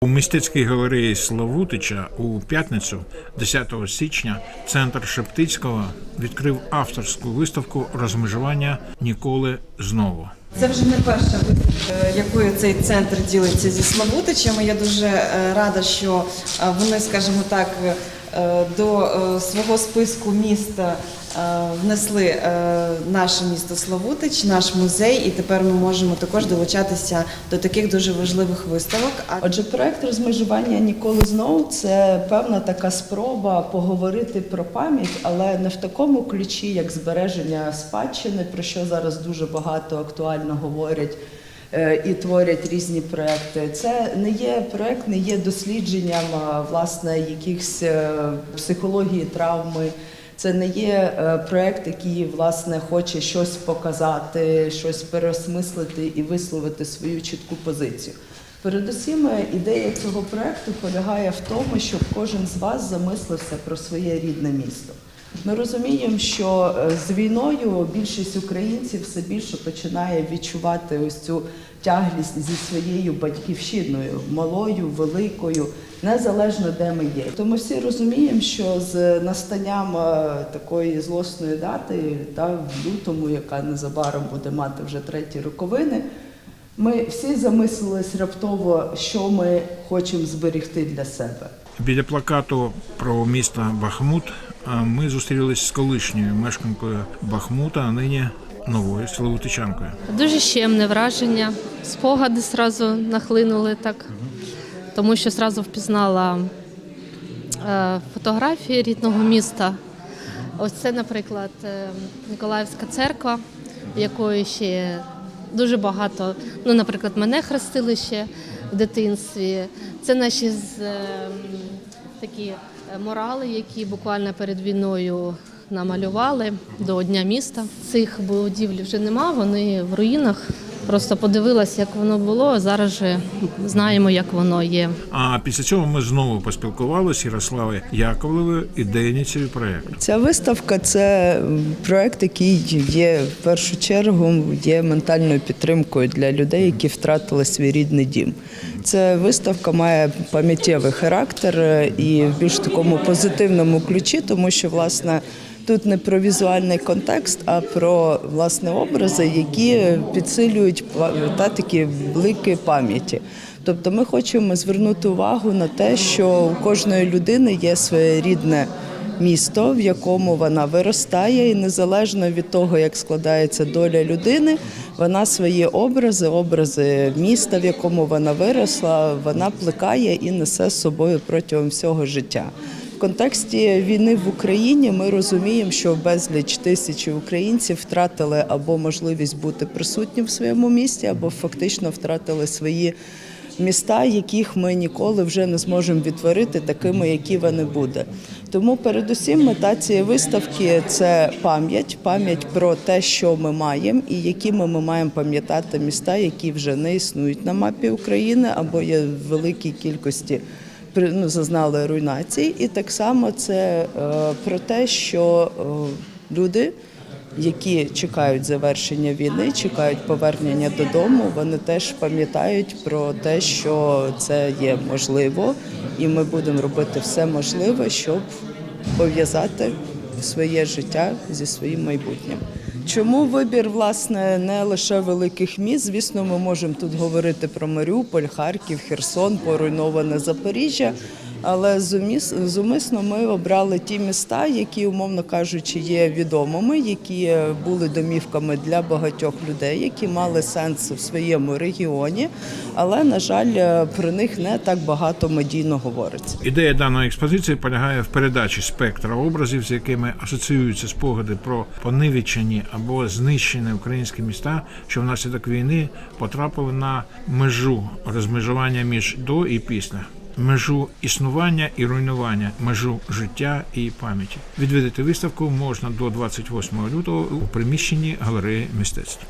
У мистецькій галереї Славутича у п'ятницю, 10 січня, центр Шептицького відкрив авторську виставку розмежування ніколи знову. Це вже не перша виставка, якою цей центр ділиться зі Славутичами. Я дуже е, рада, що е, вони, скажімо так, е, до е, свого списку міста е, внесли е, наше місто Славутич, наш музей, і тепер ми можемо також долучатися до таких дуже важливих виставок. Отже, проект розмежування ніколи знову це певна така спроба поговорити про пам'ять, але не в такому ключі, як збереження спадщини, про що зараз дуже багато актуально говорять. Е, І творять різні проекти. Це не є проект, не є дослідженням власне якихось е, психології травми. Це не є е, проект, який власне хоче щось показати, щось переосмислити і висловити свою чітку позицію. Передусім, ідея цього проекту полягає в тому, щоб кожен з вас замислився про своє рідне місто. Ми розуміємо, що е, з війною більшість українців все більше починає відчувати ось цю тяглість зі своєю батьківщиною, малою, великою, незалежно де ми є. То ми всі розуміємо, що з настанням е, такої злосної дати, та в лютому, яка незабаром буде мати вже треті роковини, ми всі замислились раптово, що ми хочемо зберегти для себе. Біля плакату про місто Бахмут ми зустрілись з колишньою мешканкою Бахмута, а нині новою Славутичанкою. Дуже щемне враження. Спогади зразу нахлинули так, тому що зразу впізнала е, фотографії рідного міста. Ось це, наприклад, е, Миколаївська церква, якої ще дуже багато. Ну, наприклад, мене хрестили ще в дитинстві. Це наші з, е, такі е, морали, які буквально перед війною намалювали до Дня міста. Цих будівель вже нема, вони в руїнах. Просто подивилась, як воно було. а Зараз же знаємо, як воно є. А після цього ми знову поспілкувалися з Ярославою Яковлевою, ідейницею проєкту. Ця виставка це проект, який є в першу чергу є ментальною підтримкою для людей, які втратили свій рідний дім. Ця виставка має пам'яттєвий характер і в більш такому позитивному ключі, тому що власне. Тут не про візуальний контекст, а про власне образи, які підсилюють та такі блики пам'яті. Тобто, ми хочемо звернути увагу на те, що у кожної людини є своє рідне місто, в якому вона виростає, і незалежно від того, як складається доля людини, вона свої образи, образи міста, в якому вона виросла, вона плекає і несе з собою протягом всього життя. В контексті війни в Україні ми розуміємо, що безліч тисячі українців втратили або можливість бути присутні в своєму місті, або фактично втратили свої міста, яких ми ніколи вже не зможемо відтворити такими, які вони буде. Тому, передусім, мета цієї виставки це пам'ять, пам'ять про те, що ми маємо, і якими ми маємо пам'ятати міста, які вже не існують на мапі України або є в великій кількості ну, зазнали руйнації. І так само це е, про те, що е, люди які чекають завершення війни, чекають повернення додому. Вони теж пам'ятають про те, що це є можливо, і ми будемо робити все можливе, щоб пов'язати своє життя зі своїм майбутнім. Чому вибір власне не лише великих міст? Звісно, ми можемо тут говорити про Маріуполь, Харків, Херсон, поруйноване Запоріжжя. Але зумисно ми обрали ті міста, які, умовно кажучи, є відомими, які були домівками для багатьох людей, які мали сенс в своєму регіоні. Але на жаль, про них не так багато медійно говориться. Ідея даної експозиції полягає в передачі спектра образів, з якими асоціюються спогади про понивічені або знищені українські міста, що внаслідок війни потрапили на межу розмежування між до і після. Межу існування і руйнування, межу життя і пам'яті. Відвідати виставку можна до 28 лютого у приміщенні галереї мистецтв.